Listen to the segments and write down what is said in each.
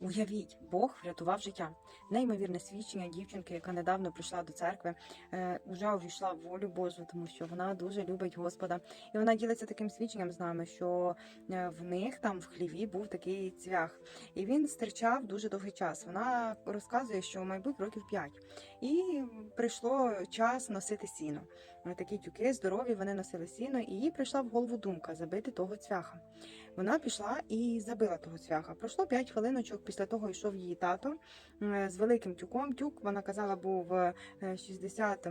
Уявіть, Бог врятував життя. Неймовірне свідчення дівчинки, яка недавно прийшла до церкви, е, вже увійшла в волю Божу, тому що вона дуже любить Господа. І вона ділиться таким свідченням з нами, що е, в них там в хліві був такий цвях, і він стирчав дуже довгий час. Вона розказує, що мабуть років 5. І прийшло час носити сіно. Е, Такі тюки здорові, вони носили сіно, і їй прийшла в голову думка забити того цвяха. Вона пішла і забила того цвяха. Пройшло 5 хвилиночок після того йшов її тато е, з великим тюком. Тюк, вона казала, був е, 60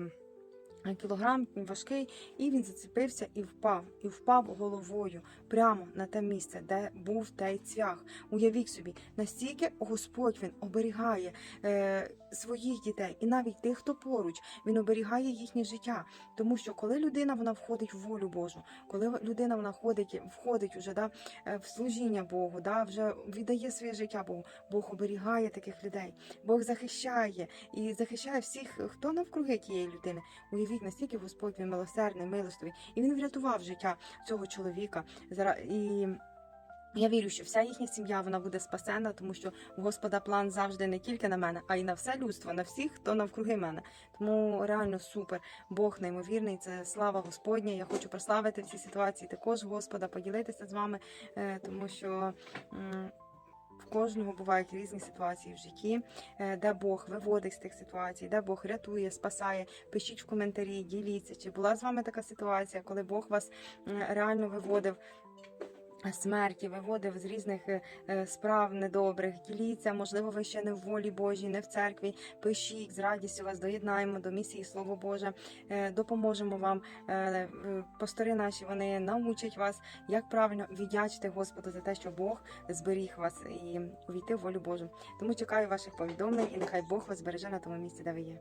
кілограм важкий, і він зацепився і впав, і впав головою прямо на те місце, де був той цвях. Уявіть собі, настільки Господь він оберігає е, своїх дітей і навіть тих, хто поруч, він оберігає їхнє життя. Тому що коли людина вона входить в волю Божу, коли людина вона ходить, входить уже да, е, в служіння Богу, да, вже віддає своє життя Богу, Бог оберігає таких людей, Бог захищає і захищає всіх, хто навкруги тієї людини. Уявіть, настільки Господь він милосердний, милостивий, і він врятував життя цього чоловіка. І я вірю, що вся їхня сім'я вона буде спасена, тому що в Господа план завжди не тільки на мене, а й на все людство, на всіх, хто навкруги мене. Тому реально супер. Бог неймовірний. Це слава Господня. Я хочу прославити в цій ситуації також Господа, поділитися з вами, е, тому що. В кожного бувають різні ситуації в житті, де Бог виводить з тих ситуацій, де Бог рятує, спасає. Пишіть в коментарі, діліться, чи була з вами така ситуація, коли Бог вас реально виводив смерті, виводив з різних е, е, справ недобрих. Діліться, можливо, ви ще не в волі Божій, не в церкві. Пишіть з радістю вас доєднаємо до місії Слово Боже, Е, допоможемо вам. Пастори наші вони научать вас, як правильно віддячити Господу за те, що Бог зберіг вас і увійти в волю Божу. Тому чекаю ваших повідомлень, і нехай Бог вас збереже на тому місці, де ви є.